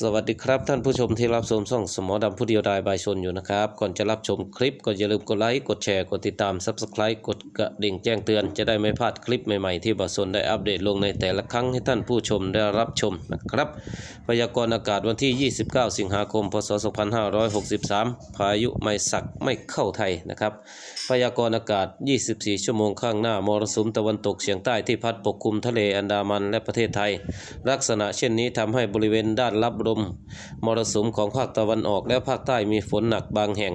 สวัสดีครับท่านผู้ชมที่รับชมช่องสมอดำผู้เดียวดายบายชนอยู่นะครับ ก่อนจะรับชมคลิปก็อย่าลืมกดไลค์ กดแชร์ กดติดตาม Subscribe กดกระดิ่งแจ้งเตือน จะได้ไม่พลาดคลิปใหม่ๆที่บาชนได้อัปเดตลงในแต่ละครั้งให้ท่านผู้ชมได้รับชมนะครับ พยากรณ์อากาศวันที่ 29 สิงหาคม พศ 2563 พายุไมสักไม่เข้าไทยนะครับ พยากรณ์อากาศ 24 ชั่วโมงข้างหน้ามรสุมตะวันตกเฉียงใต้ที่พัดปกคลุมทะเลอันดามันและประเทศไทย ลักษณะเช่นนี้ทำให้บริเวณด้านรับลมมรสุมของภาคตะวันออกและภาคใต้มีฝนหนักบางแห่ง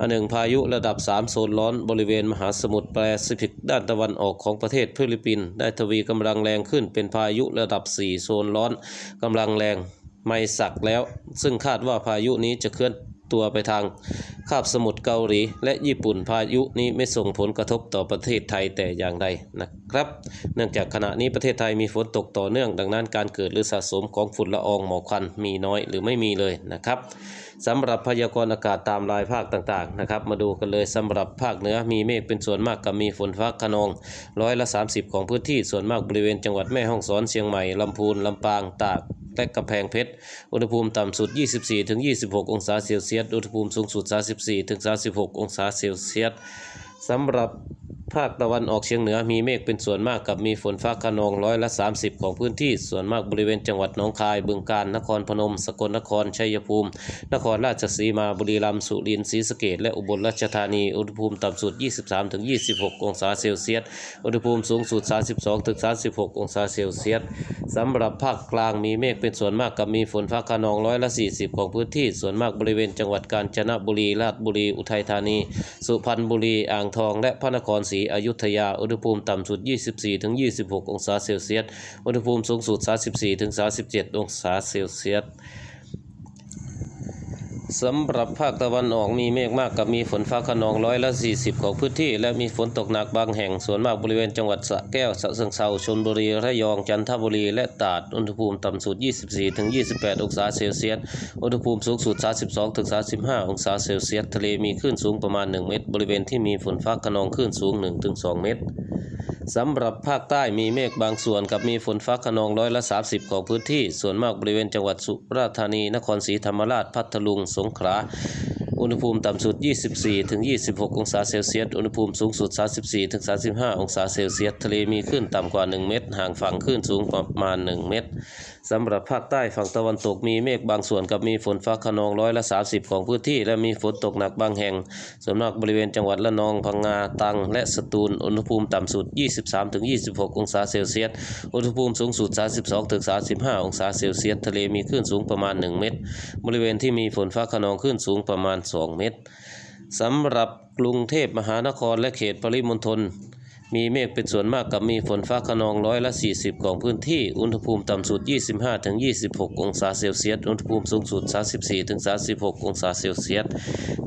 อันหนึ่งพายุระดับ 3 โซนร้อนบริเวณมหาสมุทรแปซิฟิกด้านตะวันออกของประเทศฟิลิปปินส์ได้ทวีกำลังแรงขึ้นเป็นพายุระดับ 4 โซนร้อนกำลังแรงไม่สักแล้ว ซึ่งคาดว่าพายุนี้จะเคลื่อน ตัวไปทางคาบสมุทรเกาหลี และญี่ปุ่นพายุนี้ไม่ส่งผลกระทบต่อประเทศไทยแต่อย่างใดนะครับ เนื่องจากขณะนี้ประเทศไทยมีฝนตกต่อเนื่อง ดังนั้นการเกิดหรือสะสมของฝุ่นละอองหมอกควันมีน้อยหรือไม่มีเลยนะครับสำหรับพยากรณ์อากาศตามรายภาคต่างๆนะครับ มาดูกันเลยสำหรับภาคเหนือมีเมฆเป็นส่วนมากกับมีฝนฟ้าขนองร้อยละ 30 ของพื้นที่ส่วนมากบริเวณจังหวัดแม่ฮ่องสอนเชียงใหม่ลำพูนลำปางตาก และกำแพงเพชร อุณหภูมิต่ำสุด 24-26 องศาเซลเซียส อุณหภูมิสูงสุด 34-36 องศาเซลเซียสสำหรับ ภาคตะวันออกเฉียงเหนือมีเมฆเป็นส่วนมากกับมีฝนฟ้าขนองร้อยละ 30 ของพื้นที่ส่วนมากบริเวณจังหวัดหนองคาย บึงกาฬนครพนม สกลนครชัยภูมิ นครราชสีมาบุรีรัมย์สุรินทร์ศรีสะเกษและอุบลราชธานีอุณหภูมิต่ำสุด 23-26 องศาเซลเซียสอุณหภูมิสูงสุด 32-36 องศาเซลเซียสสำหรับภาคกลางมีเมฆเป็นส่วนมากกับมีฝนฟ้าขนองร้อยละ 40 ของพื้นที่ส่วนมากบริเวณจังหวัดกาญจนบุรีราชบุรีอุทัยธานี สุพรรณบุรีอ่างทอง และพระนครศรีอยุธยา อุณหภูมิต่ำสุด 24-26 องศาเซลเซียส อุณหภูมิสูงสุด 34-37 องศาเซลเซียส สำหรับภาคตะวันออกมีเมฆมากกับมีฝนฟ้าขนองร้อยละ40 ของพื้นที่ และมีฝนตกหนักบางแห่งส่วนมากบริเวณจังหวัดสระแก้วสะเชิงเทราชลบุรีระยองจันทบุรี และตราดอุณหภูมิต่ำสุด 24-28 องศาเซลเซียสอุณหภูมิสูงสุด 32-35 องศาเซลเซียสทะเลมีคลื่นสูงประมาณ 1 เมตร บริเวณที่มีฝนฟ้าขนองคลื่นสูง 1-2 เมตร สำหรับภาคใต้มีเมฆบางส่วนกับมีฝนฟ้าขนองร้อยละ 30 ของพื้นที่ ส่วนมากบริเวณจังหวัดสุราษฎร์ธานี นครศรีธรรมราช พัทลุง สงขลา อุณหภูมิต่ำสุด 24-26 องศาเซลเซียส อุณหภูมิสูงสุด 34-35 องศาเซลเซียส ทะเลมีคลื่นต่ำกว่า 1 เมตร ห่างฝั่งคลื่นสูงประมาณ 1 เมตร สำหรับภาคใต้ฝั่งตะวันตกมีเมฆบางส่วนกับมีฝนฟ้าขนองร้อยละ 30 ของพื้นที่ และมีฝนตกหนักบางแห่ง ส่วนมากบริเวณจังหวัดละนอง พังงา ตรัง และสตูล อุณหภูมิต่ำสุด 23-26 องศาเซลเซียส อุณหภูมิสูงสุด 32-35 องศาเซลเซียส ทะเลมีคลื่นสูงประมาณ 1 เมตรบริเวณที่มีฝนฟ้าขนองขึ้นสูงประมาณ 2 เมตรสำหรับกรุงเทพมหานครและเขตปริมณฑล มีเมฆเป็นส่วนมากกับมีฝนฟ้าขนองร้อยละ 40 ของพื้นที่ อุณหภูมิต่ำสุด 25-26 องศาเซลเซียส อุณหภูมิสูงสุด 34-36 องศาเซลเซียส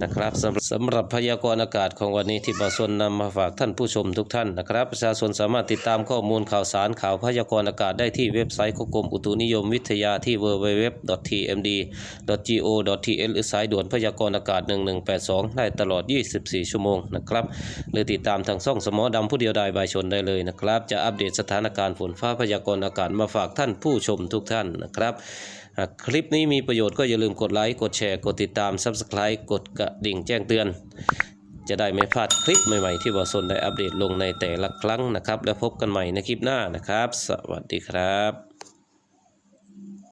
นะครับสำหรับพยากรณ์อากาศของวันนี้ที่บาสนนำมาฝากท่านผู้ชมทุกท่านนะครับ ประชาชนสามารถติดตามข้อมูลข่าวสารข่าวพยากรณ์อากาศได้ที่เว็บไซต์ของกรมอุตุนิยมวิทยาที่ www.tmd.go.th หรือสายด่วนพยากรณ์อากาศ 1182 ได้ตลอด 24 ชั่วโมงนะครับหรือติดตามทางช่องสมอดำผู้เดียวยวดายบายชนได้เลยนะครับ จะอัปเดตสถานการณ์ฝนฟ้าพยากรณ์อากาศมาฝากท่านผู้ชมทุกท่านนะครับหากคลิปนี้มีประโยชน์ก็อย่าลืมกดไลค์กดแชร์กดติดตาม Subscribe กดกระดิ่งแจ้งเตือน จะได้ไม่พลาดคลิปใหม่ๆที่บอสนได้อัปเดตลงในแต่ละครั้งนะครับ แล้วพบกันใหม่ในคลิปหน้านะครับ สวัสดีครับ